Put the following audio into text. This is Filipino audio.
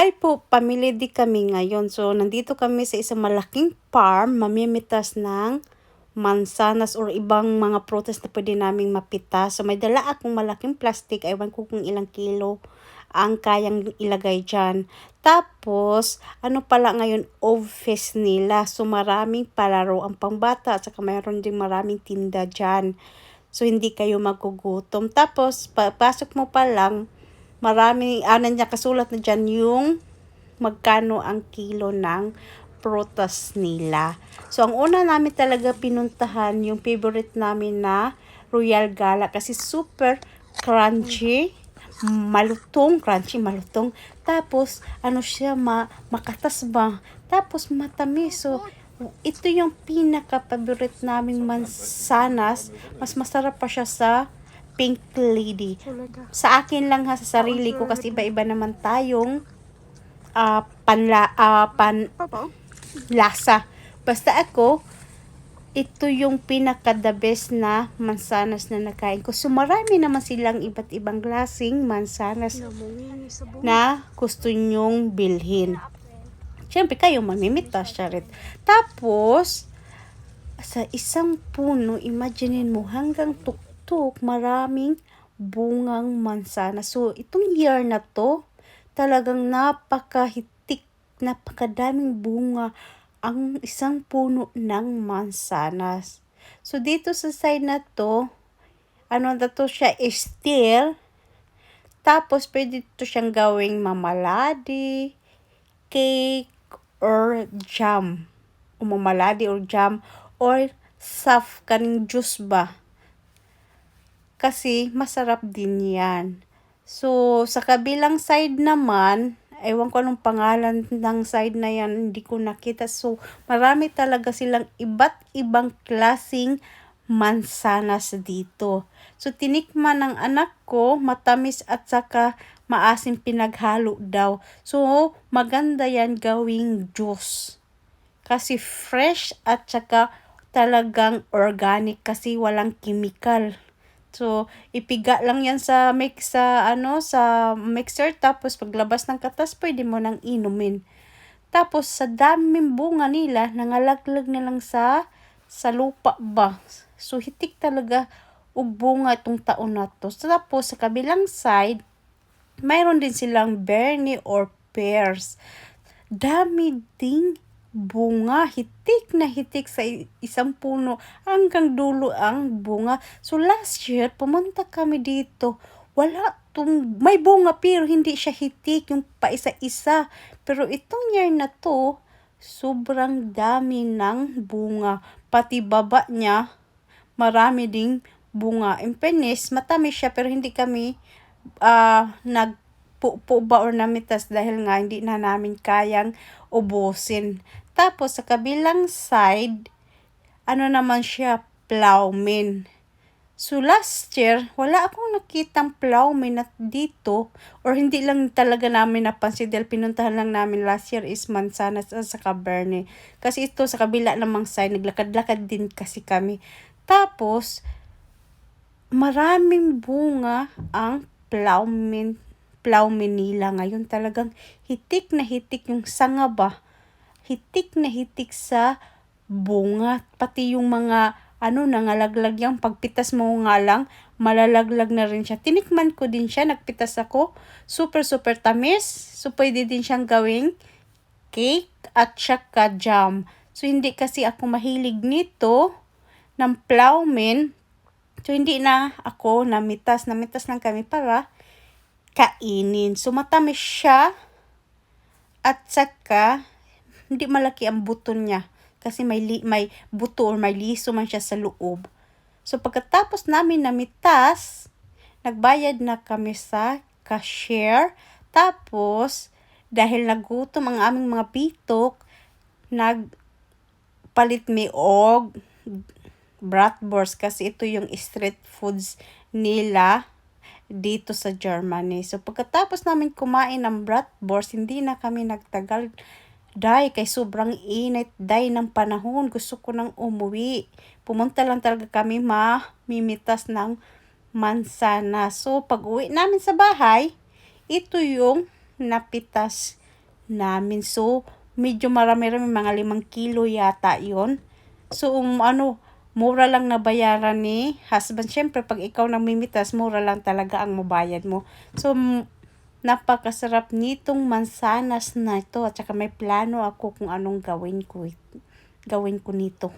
Hi po, pamilya di kami ngayon. So, nandito kami sa isang malaking farm, mamimitas ng mansanas or ibang mga prutas na pwede naming mapita. So, may dala akong malaking plastic, aywan ko kung ilang kilo ang kayang ilagay dyan. Tapos, ano pala ngayon, office nila. So, maraming palaro ang pangbata at saka mayroon din maraming tinda dyan. So, hindi kayo magugutom. Tapos, papasok mo pa lang, marami, ano niya, kasulat na dyan yung magkano ang kilo ng prutas nila. So, ang una namin talaga pinuntahan, yung favorite namin na Royal Gala kasi super crunchy, malutong, crunchy, malutong. Tapos, ano siya, ma makatas ba? Tapos, matamis. So, ito yung pinaka-favorite naming mansanas. Mas masarap pa siya sa Pink Lady. Sa akin lang ha, sa sarili ko kasi iba-iba naman tayong uh, panla, uh, pan, lasa. Basta ako, ito yung pinaka the best na mansanas na nakain ko. So marami naman silang iba't ibang klaseng mansanas na gusto nyong bilhin. Siyempre kayo mamimita, Charit. Tapos, sa isang puno, imaginein mo hanggang tuk tuk, maraming bungang mansana. So, itong year na to, talagang napakahitik, napakadaming bunga ang isang puno ng mansanas. So, dito sa side na to, ano na to siya, steel. Tapos, pwede to siyang gawing mamaladi, cake, or jam. O mamaladi or jam, or soft kaning juice ba kasi masarap din yan. So, sa kabilang side naman, ewan ko anong pangalan ng side na yan, hindi ko nakita. So, marami talaga silang iba't ibang klasing mansanas dito. So, tinikman ng anak ko, matamis at saka maasim pinaghalo daw. So, maganda yan gawing juice. Kasi fresh at saka talagang organic kasi walang chemical. So, ipiga lang yan sa mix sa ano sa mixer tapos paglabas ng katas pwede mo nang inumin. Tapos sa daming bunga nila nangalaglag na lang sa sa lupa ba. So hitik talaga og bunga itong taon na to. So, tapos sa kabilang side mayroon din silang bernie or pears. Dami ding bunga, hitik na hitik sa isang puno hanggang dulo ang bunga. So last year, pumunta kami dito. Wala tong, may bunga pero hindi siya hitik yung pa isa-isa. Pero itong year na to, sobrang dami ng bunga. Pati baba niya, marami ding bunga. In fairness, matamis siya pero hindi kami uh, nag po, ba or namitas dahil nga hindi na namin kayang ubusin. Tapos sa kabilang side, ano naman siya, plowman. So last year, wala akong nakitang plowman at dito or hindi lang talaga namin napansin dahil pinuntahan lang namin last year is Mansanas at sa Cabernet. Kasi ito sa kabila namang side, naglakad-lakad din kasi kami. Tapos, maraming bunga ang plowman plowman nila ngayon talagang hitik na hitik yung sanga ba hitik na hitik sa bunga. Pati yung mga ano, nangalaglag yung pagpitas mo nga lang, malalaglag na rin siya. Tinikman ko din siya, nagpitas ako. Super, super tamis. So, pwede din siyang gawing cake at saka jam. So, hindi kasi ako mahilig nito ng plowman. So, hindi na ako namitas. Namitas lang kami para kainin. So, matamis siya. At saka, hindi malaki ang buto niya kasi may li, may buto or may liso man siya sa loob. So pagkatapos namin namitas, nagbayad na kami sa cashier. Tapos dahil nagutom ang aming mga pitok, nagpalit mi og bratwurst kasi ito yung street foods nila dito sa Germany. So pagkatapos namin kumain ng bratwurst, hindi na kami nagtagal Day, kay sobrang init, day ng panahon, gusto ko nang umuwi. Pumunta lang talaga kami mamimitas ng mansana. So, pag uwi namin sa bahay, ito yung napitas namin. So, medyo marami-rami, mga limang kilo yata yon So, um, ano, mura lang nabayaran ni husband. Siyempre, pag ikaw namimitas, mura lang talaga ang mabayad mo. So, napakasarap nitong mansanas na ito. At saka may plano ako kung anong gawin ko. Gawin ko nito.